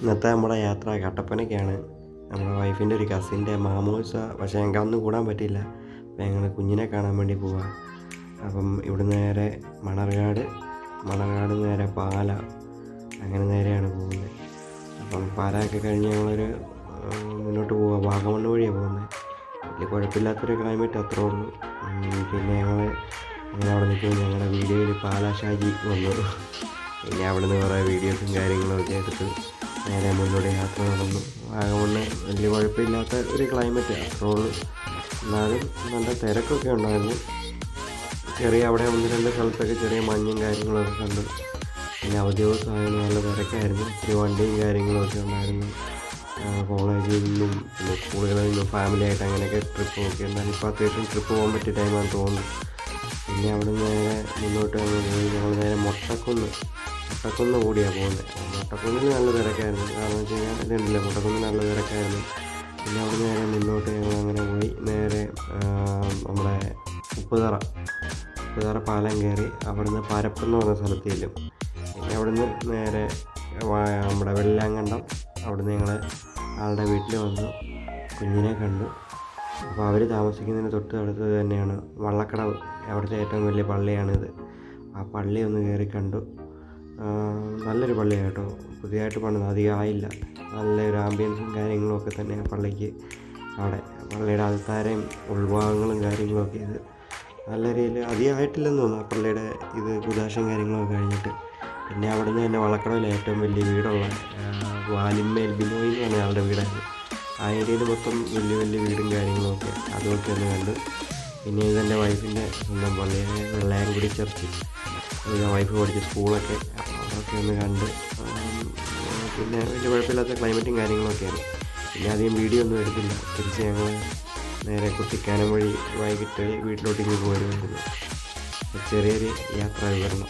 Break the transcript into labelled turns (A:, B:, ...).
A: ഇന്നത്തെ നമ്മുടെ യാത്ര കട്ടപ്പനയ്ക്കാണ്. നമ്മുടെ വൈഫിന്റെ ഒരു കസിന്റെ മാമോസ പക്ഷേ ഞങ്ങൾക്ക് അന്ന് കൂടാൻ പറ്റിയില്ല. അപ്പോൾ ഞങ്ങൾ കുഞ്ഞിനെ കാണാൻ വേണ്ടി പോവാം. അപ്പം ഇവിടെ നേരെ മണർകാട് മണർകാട് നേരെ പാല അങ്ങനെ നേരെയാണ് പോകുന്നത്. അപ്പം പാലയൊക്കെ കഴിഞ്ഞ് ഞങ്ങളൊരു മുന്നോട്ട് പോവുക വാഗമണ്ണ് വഴിയാണ് പോകുന്നത്. വലിയ കുഴപ്പമില്ലാത്തൊരു ക്ലൈമറ്റ് അത്രേ ഉള്ളൂ. പിന്നെ ഞങ്ങൾ അങ്ങനെ അവിടെ നിൽക്കുമ്പോൾ ഞങ്ങളുടെ വീഡിയോയിൽ പാലാഷാജി വന്നു. പിന്നെ അവിടെ നിന്ന് കുറേ വീഡിയോസും കാര്യങ്ങളും ഒക്കെ എടുത്ത് നേരെ മുന്നോട്ട് യാത്ര നടന്നു. വാഗമണ്ണ് വലിയ കുഴപ്പമില്ലാത്ത ഒരു ക്ലൈമറ്റ് റോഡ് എന്നാലും നല്ല തിരക്കൊക്കെ ഉണ്ടായിരുന്നു. ചെറിയ അവിടെ ഒന്ന് രണ്ട് സ്ഥലത്തൊക്കെ ചെറിയ മഞ്ഞും കാര്യങ്ങളൊക്കെ കണ്ടു. പിന്നെ അവധി ദിവസമായിരുന്നു നല്ല തിരക്കായിരുന്നു. ഒത്തിരി വണ്ടിയും കാര്യങ്ങളൊക്കെ ഉണ്ടായിരുന്നു. കോളേജിൽ നിന്നും പിന്നെ സ്കൂളുകളിൽ നിന്നും ഫാമിലി ആയിട്ട് അങ്ങനെയൊക്കെ ട്രിപ്പ് ഒക്കെ ഉണ്ടായിരുന്നു ഇപ്പോൾ അത്യാവശ്യം ട്രിപ്പ് പോകാൻ പറ്റിയ ടൈമാണെന്ന് തോന്നുന്നു. പിന്നെ അവിടെ നേരെ മുന്നോട്ട് പോയി. ഞങ്ങൾ നേരെ മൊട്ടക്കുന്ന്. മൊട്ടക്കുന്ന് കൂടിയാണ് പോകുന്നത് മുട്ടക്കുന്നിന് നല്ല തിരക്കായിരുന്നു. കാരണം വെച്ച് കഴിഞ്ഞാൽ ഇതുണ്ടല്ലോ മുട്ടക്കുന്നിന് നല്ല തിരക്കായിരുന്നു. പിന്നെ അവിടെ നേരെ മുന്നോട്ട് ഞങ്ങൾ അങ്ങനെ പോയി. നേരെ നമ്മുടെ ഉപ്പുതറ ഉപ്പുതറ പാലം കയറി അവിടുന്ന് പരപ്പെന്ന് പറഞ്ഞ സ്ഥലത്ത് ചെല്ലും അവിടുന്ന് നേരെ നമ്മുടെ വെള്ളാങ്കണ്ടം അവിടുന്ന് ഞങ്ങൾ ആളുടെ വീട്ടിൽ വന്നു. കുഞ്ഞിനെ കണ്ടു. അപ്പോൾ അവർ താമസിക്കുന്നതിന് തൊട്ട് അടുത്ത് തന്നെയാണ് വള്ളക്കടവ്. അവിടുത്തെ ഏറ്റവും വലിയ പള്ളിയാണിത്. ആ പള്ളി ഒന്ന് കയറി കണ്ടു. പള്ളിയാണ് കേട്ടോ പുതിയതായിട്ട് പണിത് അധികം ആയില്ല. നല്ലൊരു ആംബിയൻസും കാര്യങ്ങളൊക്കെ തന്നെ പള്ളിക്ക് അവിടെ. പള്ളിയുടെ ആൾക്കാരെയും ഉൾഭാഗങ്ങളും കാര്യങ്ങളൊക്കെ ഇത് നല്ല രീതിയിൽ അധികമായിട്ടില്ലെന്ന് തോന്നുന്നു. പള്ളിയുടെ ഇത് കുദാശം കാര്യങ്ങളൊക്കെ കഴിഞ്ഞിട്ട്. പിന്നെ അവിടുന്ന് തന്നെ വളക്കടവിലെ ഏറ്റവും വലിയ വീടുള്ള വാലിമ്മേൽ ബിനോയിൽ തന്നെ പറഞ്ഞ വീടായിരുന്നു ആ ഏരിയയിൽ മൊത്തം വലിയ വലിയ വീടും കാര്യങ്ങളൊക്കെ അതൊക്കെ തന്നെ കണ്ടു. പിന്നെ ഇതെന്റെ വൈഫിന്റെ സ്വന്തം പള്ളിയായ വെള്ളയാംകുടി ചർച്ച് വൈഫ് പഠിച്ച സ്കൂളൊക്കെ അതൊക്കെ ഒന്ന് കണ്ട് പിന്നെ വലിയ കുഴപ്പമില്ലാത്ത ക്ലൈമറ്റും കാര്യങ്ങളൊക്കെയാണ്. പിന്നെ അധികം വീഡിയോ ഒന്നും എടുത്തില്ല. തിരിച്ച് ഞങ്ങൾ നേരെ കുട്ടിക്കാനം വഴി വൈകിട്ട് വീട്ടിലോട്ടേക്ക് പോരുമായിരുന്നു ചെറിയൊരു യാത്രാ വിവരണം